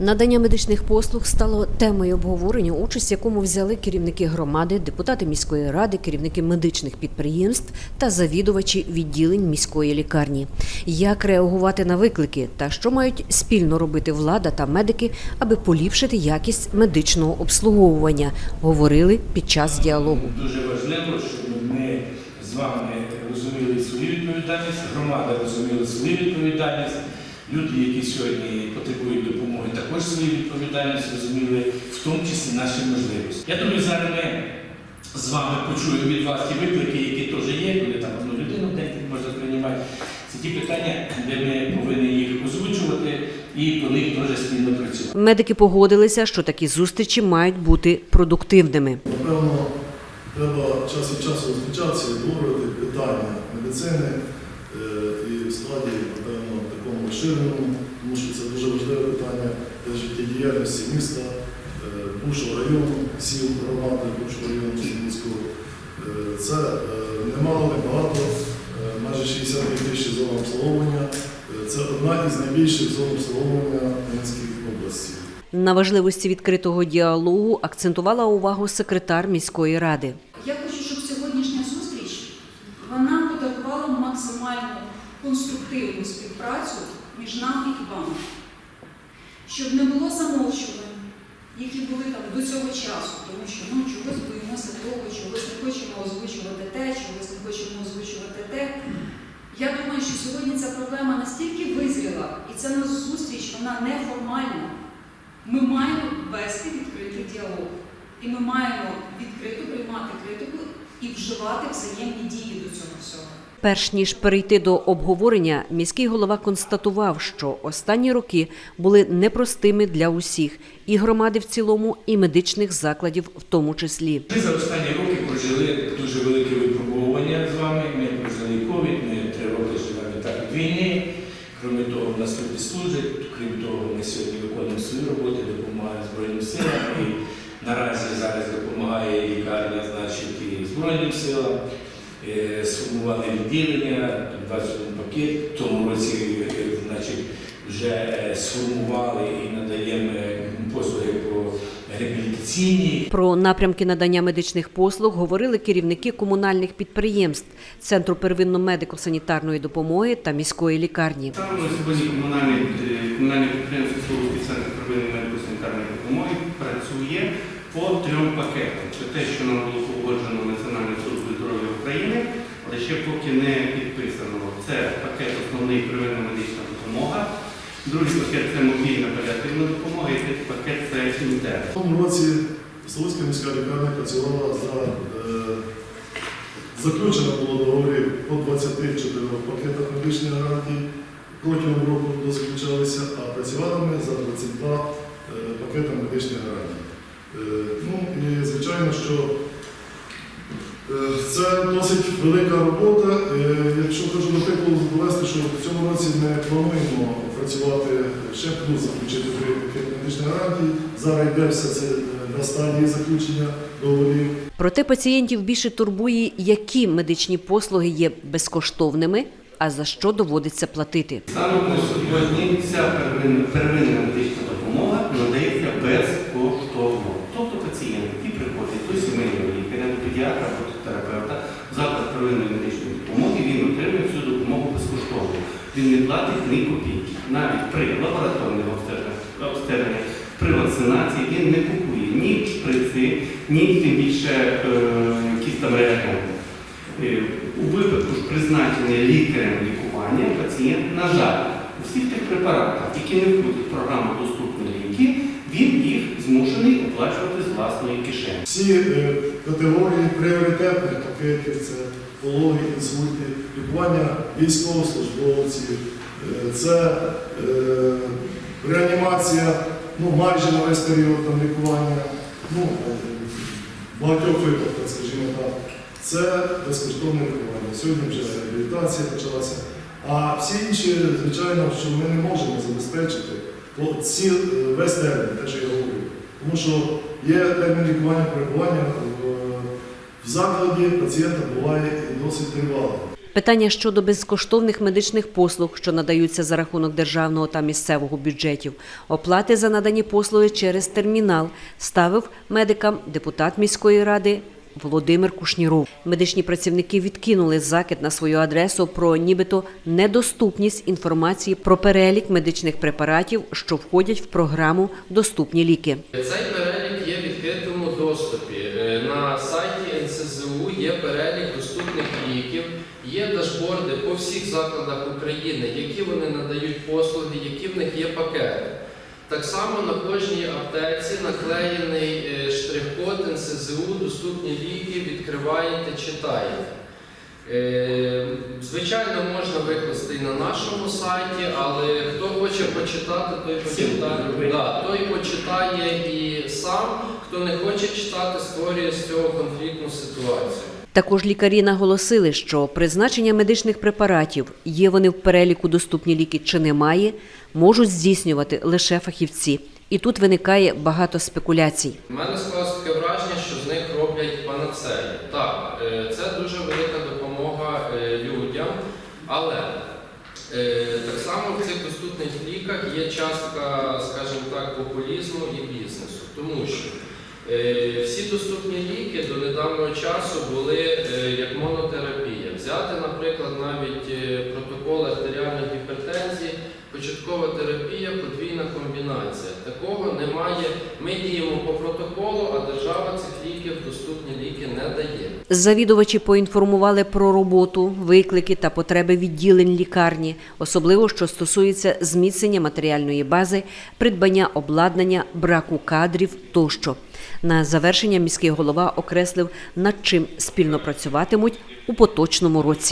Надання медичних послуг стало темою обговорення, участь якому взяли керівники громади, депутати міської ради, керівники медичних підприємств та завідувачі відділень міської лікарні. Як реагувати на виклики та що мають спільно робити влада та медики, аби поліпшити якість медичного обслуговування, говорили під час діалогу. Дуже важливо, щоб ми з вами розуміли свою відповідальність, громада розуміла свою відповідальність. Люди, які сьогодні потребують допомоги, також свою відповідальність розуміли, в тому числі наші можливості. Я думаю, зараз ми з вами почуємо від вас ті виклики, які теж є, коли там одну людину в день можна приймати. Це ті питання, де ми повинні їх озвучувати і по них теж спільно працювати. Медики погодилися, що такі зустрічі мають бути продуктивними. Напевно, треба час від часу зустрічатися обговорювати питання медицини і в складі, напевно, такому розширеному, тому що це дуже важливе питання для життєдіяльності міста, е, Бушого району, сіл громади Бушого району Сільницького. Е, Це е, немало, небагато, е, майже 62 тисячі зон обслуговування. Е, Це одна із найбільших зон обслуговування Хмельницької області. На важливості відкритого діалогу акцентувала увагу секретар міської ради. Я хочу, щоб сьогоднішня зустріч вона подарувала максимальну конструктивну співпрацю між нами і вами, щоб не було замовчувань, які були там до цього часу, тому що ну чогось боїмося того, чогось не хочемо озвучувати те, чогось не хочемо озвучувати те. Я думаю, що сьогодні ця проблема настільки визріла, і ця нас зустріч вона неформальна. Ми маємо вести відкритий діалог. І ми маємо відкрито приймати критику і вживати взаємні дії до цього всього. Перш ніж перейти до обговорення, міський голова констатував, що останні роки були непростими для усіх і громади в цілому, і медичних закладів в тому числі. Ми за останні роки прожили дуже велике випробування з вами. Ми прожили ковід, ми три роки живемо так війни. Крім того, в нас люди служать, крім того, ми сьогодні виконуємо свою роботу, допомагаємо Збройним силам. І наразі зараз допомагає лікарня, значить, і Збройним силам. Е, Сформували відділення, 21 пакет. В тому році е, значить, вже е, сформували і надаємо послуги по реабілітаційній Про напрямки надання медичних послуг говорили керівники комунальних підприємств Центру первинно-медико-санітарної допомоги та міської лікарні. На сьогодні комунальне, підприємство центр первинної медико-санітарної допомоги працює по трьом пакетам. Це те, що нам було погоджено Національною службою України, але ще поки не підписано. Це пакет основний первинна медична допомога. Другий пакет це мобільна паліативна допомога, і третій пакет це інтерн. В тому році Солоцька міська лікарня працювала за е, заключено було договорів по 24 пакетах медичних гарантій. Протягом року дозаключалися, а працювали ми за 22 е, пакета медичних гарантій. Е, ну і звичайно, що це досить велика робота. Е, Якщо кажу до прикладу довести, що в цьому році ми плануємо працювати ще плюс заключити три медичних гарантій. Зараз йде все це е, на стадії заключення договорів. Проте пацієнтів більше турбує, які медичні послуги є безкоштовними, а за що доводиться платити. На сьогодні ця первинна, первинна медична допомога надається безкоштовно. Тобто пацієнт, який приходить до сімейного лікаря, до педіатра або до терапевта, в заклад первинної медичної допомоги, він отримує цю допомогу безкоштовно. Він не платить ні копійки. Навіть при лабораторних обстеженнях, при вакцинації він не купує ні шприци, ні тим більше е, якісь там реагенти. У випадку ж призначення лікарем лікування пацієнт, на жаль, у всіх тих препаратах, які не входять в програму доступні ліки, він їх змушений оплачувати власної кишені. Всі е, категорії пріоритетних пакетів це пологи, інсульти, лікування військовослужбовців, е, це е, реанімація, ну майже на весь період там, лікування, ну, багатьох випадках, скажімо так. Це безкоштовне лікування. Сьогодні вже реабілітація почалася. А всі інші, звичайно, що ми не можемо забезпечити ці, весь термін, те, що я говорю. Тому що є термін лікування перебування в, в закладі пацієнта буває досить тривало. Питання щодо безкоштовних медичних послуг, що надаються за рахунок державного та місцевого бюджетів, оплати за надані послуги через термінал, ставив медикам депутат міської ради Володимир Кушніров. Медичні працівники відкинули закид на свою адресу про нібито недоступність інформації про перелік медичних препаратів, що входять в програму Доступні ліки. Цей перелік є в відкритому доступі. Е, На сайті НСЗУ є перелік доступних ліків, є дашборди по всіх закладах України, які вони надають послуги, які в них є пакети. Так само на кожній аптеці наклеєний е, штрих-код НСЗУ, доступні ліки, відкриваєте, читаєте. Е, Звичайно, можна викласти і на нашому сайті, але хто хоче почитати, той почитає. Да, той почитає і сам, хто не хоче читати, створює з цього конфліктну ситуацію. Також лікарі наголосили, що призначення медичних препаратів, є вони в переліку доступні ліки чи немає, можуть здійснювати лише фахівці. І тут виникає багато спекуляцій. У мене склалось таке враження, що з них роблять панацею. Так, е, це дуже велика допомога е, людям, але е, так само в цих доступних ліках є частка, скажімо так, популізму і бізнесу. Тому що всі доступні ліки до недавнього часу були е, як монотерапія. Взяти, наприклад, навіть е, протокол артеріальної гіпертензії, початкова терапія, подвійна комбінація. Такого немає. Ми діємо по протоколу, а держава цих ліків доступні ліки не дає. Завідувачі поінформували про роботу, виклики та потреби відділень лікарні, особливо що стосується зміцнення матеріальної бази, придбання обладнання, браку кадрів тощо. На завершення міський голова окреслив, над чим спільно працюватимуть у поточному році.